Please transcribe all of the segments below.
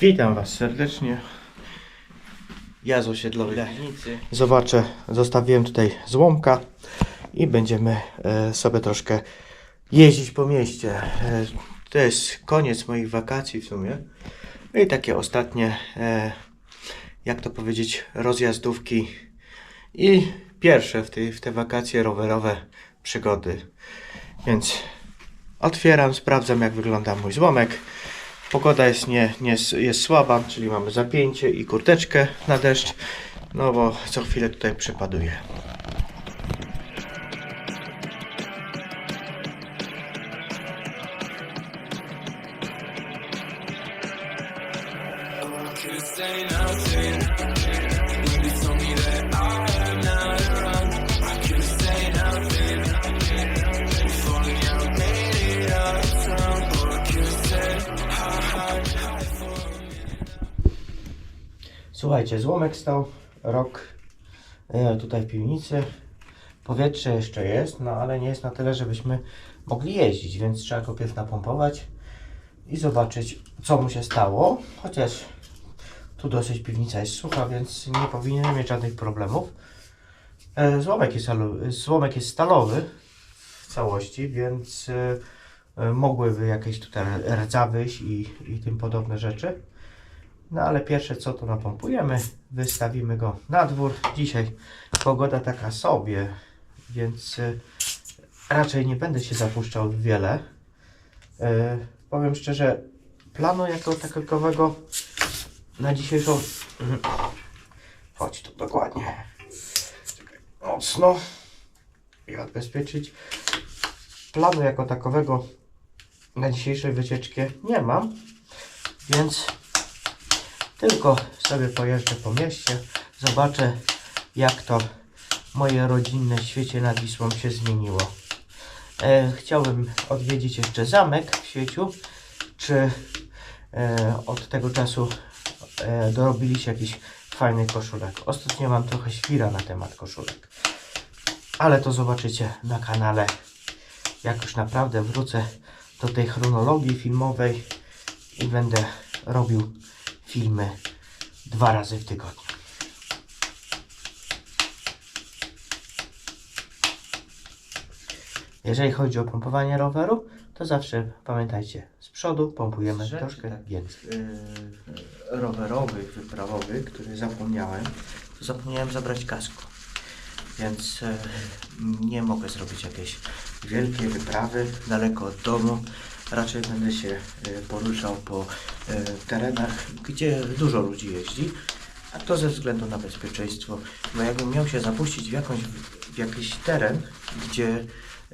Witam Was serdecznie. Ja z osiedlowej Legnicy. Zobaczę, zostawiłem tutaj złomka i będziemy e, sobie troszkę jeździć po mieście. E, to jest koniec moich wakacji w sumie. No i takie ostatnie, e, jak to powiedzieć, rozjazdówki i pierwsze w, tej, w te wakacje rowerowe przygody. Więc otwieram, sprawdzam jak wygląda mój złomek. Pogoda jest, nie, nie, jest słaba, czyli mamy zapięcie i kurteczkę na deszcz, no bo co chwilę tutaj przypaduje. Couldn't say nothing. When Słuchajcie, złomek stał rok e, tutaj w piwnicy. Powietrze jeszcze jest, no ale nie jest na tyle, żebyśmy mogli jeździć, więc trzeba go pierw napompować i zobaczyć, co mu się stało. Chociaż tu dosyć piwnica jest sucha, więc nie powinien mieć żadnych problemów. E, Złomek jest, złomek jest stalowy w całości, więc e, mogłyby jakieś tutaj rdza wyjść i, i tym podobne rzeczy. No ale pierwsze co to napompujemy, wystawimy go na dwór. Dzisiaj pogoda taka sobie, więc y, raczej nie będę się zapuszczał wiele. Y, powiem szczerze, planu jako takowego na dzisiejszą... Mhm. Chodź tu dokładnie. Mocno i odbezpieczyć. Planu jako takowego na dzisiejszej wycieczkę nie mam, więc tylko sobie pojeżdżę po mieście, zobaczę jak to moje rodzinne świecie nad Wisłą się zmieniło. E, chciałbym odwiedzić jeszcze zamek w Świeciu. Czy e, od tego czasu e, dorobili się jakiś fajny koszulek? Ostatnio mam trochę świra na temat koszulek. Ale to zobaczycie na kanale. Jak już naprawdę wrócę do tej chronologii filmowej i będę robił filmy dwa razy w tygodniu. Jeżeli chodzi o pompowanie roweru, to zawsze pamiętajcie, z przodu pompujemy Rzeczy troszkę tak- więcej. yy, rowerowych, wyprawowych, które zapomniałem, to zapomniałem zabrać kasku. Więc e, nie mogę zrobić jakiejś wielkiej wyprawy daleko od domu. Raczej będę się e, poruszał po e, terenach, gdzie dużo ludzi jeździ. A to ze względu na bezpieczeństwo. Bo jakbym miał się zapuścić w, jakąś, w jakiś teren, gdzie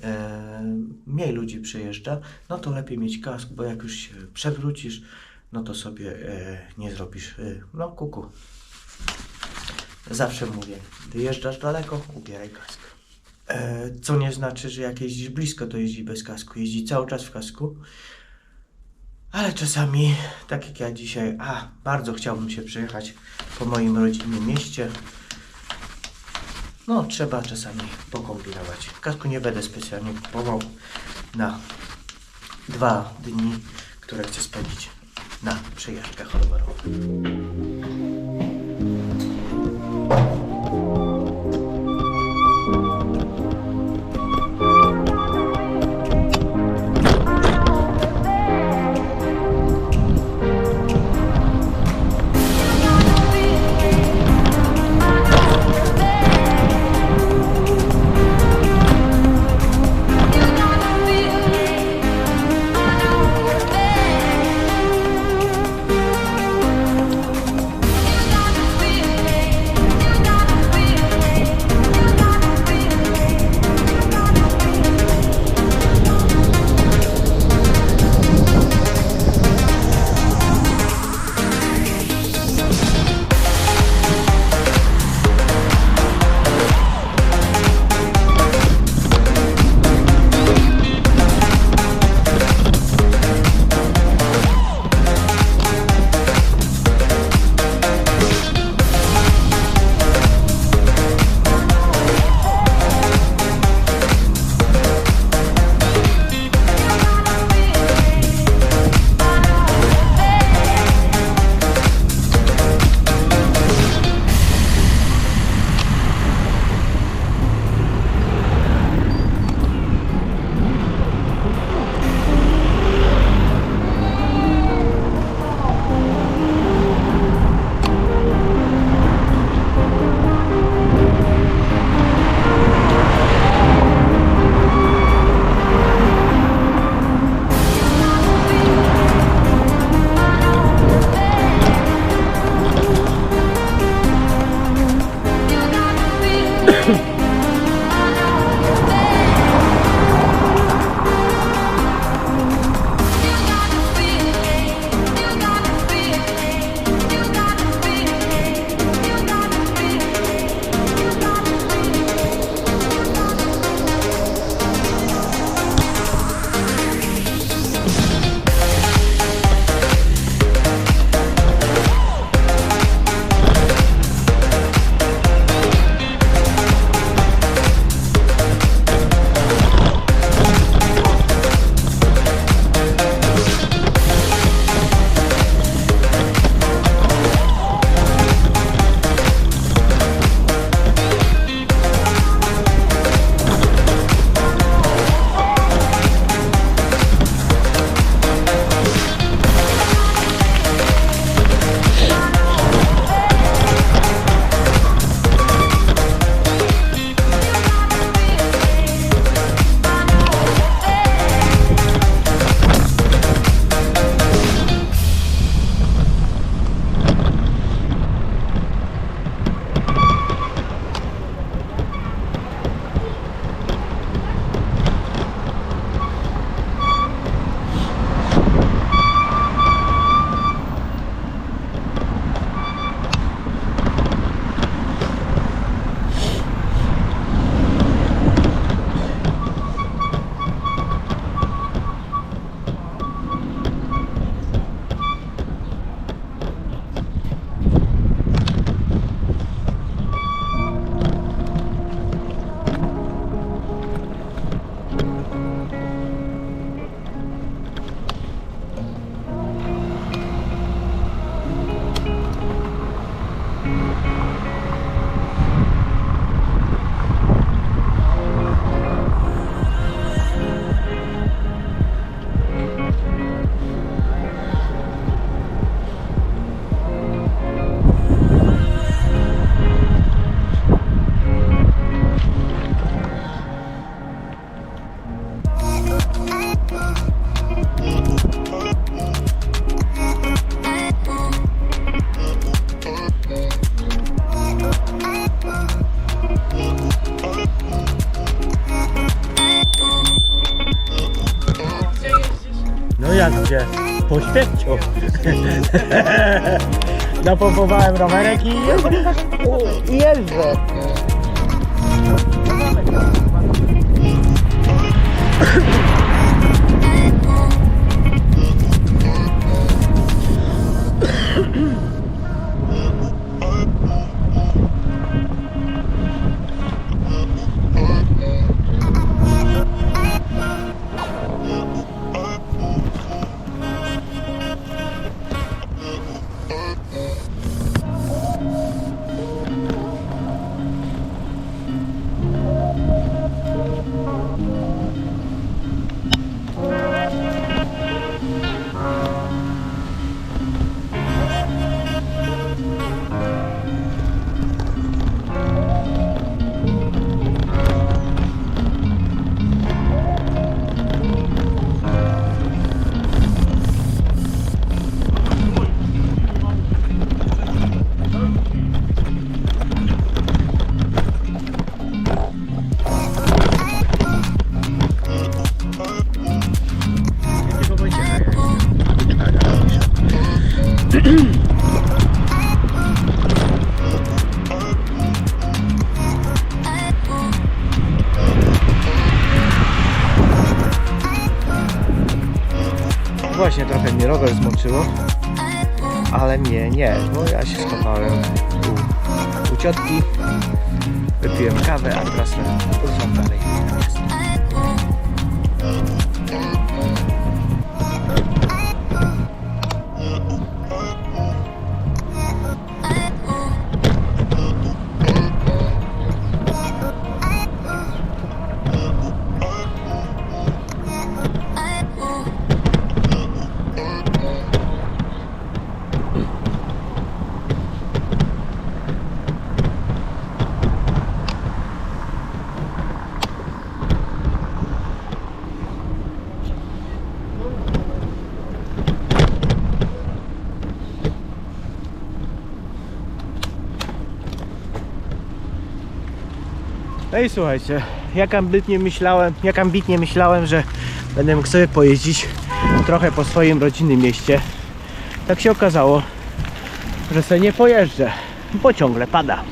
e, mniej ludzi przejeżdża, no to lepiej mieć kask, bo jak już się przewrócisz, no to sobie nie zrobisz no kuku. Zawsze mówię, gdy jeżdżasz daleko, ubieraj kask. E, co nie znaczy, że jak jeździsz blisko, to jeździ bez kasku. Jeździ cały czas w kasku. Ale czasami, tak jak ja dzisiaj, a bardzo chciałbym się przejechać po moim rodzinnym mieście. No, trzeba czasami pokombinować. Kasku nie będę specjalnie kupował na dwa dni, które chcę spędzić na przejażdżkach rowerowych. Jak gdzie? Po śmierciu. Napompowałem rowerek i i jeżdżę. Zmoczyło, ale mnie nie, bo ja się schowałem u, u ciotki, wypiłem kawę, a teraz ruszam dalej. No i słuchajcie, jak ambitnie myślałem, jak ambitnie myślałem, że będę mógł sobie pojeździć trochę po swoim rodzinnym mieście, tak się okazało, że sobie nie pojeżdżę, bo ciągle pada.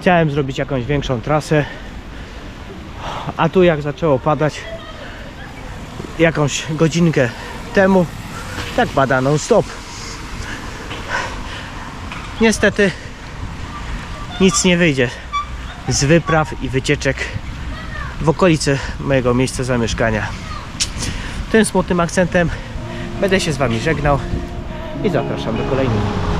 Chciałem zrobić jakąś większą trasę, a tu jak zaczęło padać jakąś godzinkę temu, tak pada non stop. Niestety nic nie wyjdzie z wypraw i wycieczek w okolicy mojego miejsca zamieszkania. Tym smutnym akcentem będę się z Wami żegnał i zapraszam do kolejnych.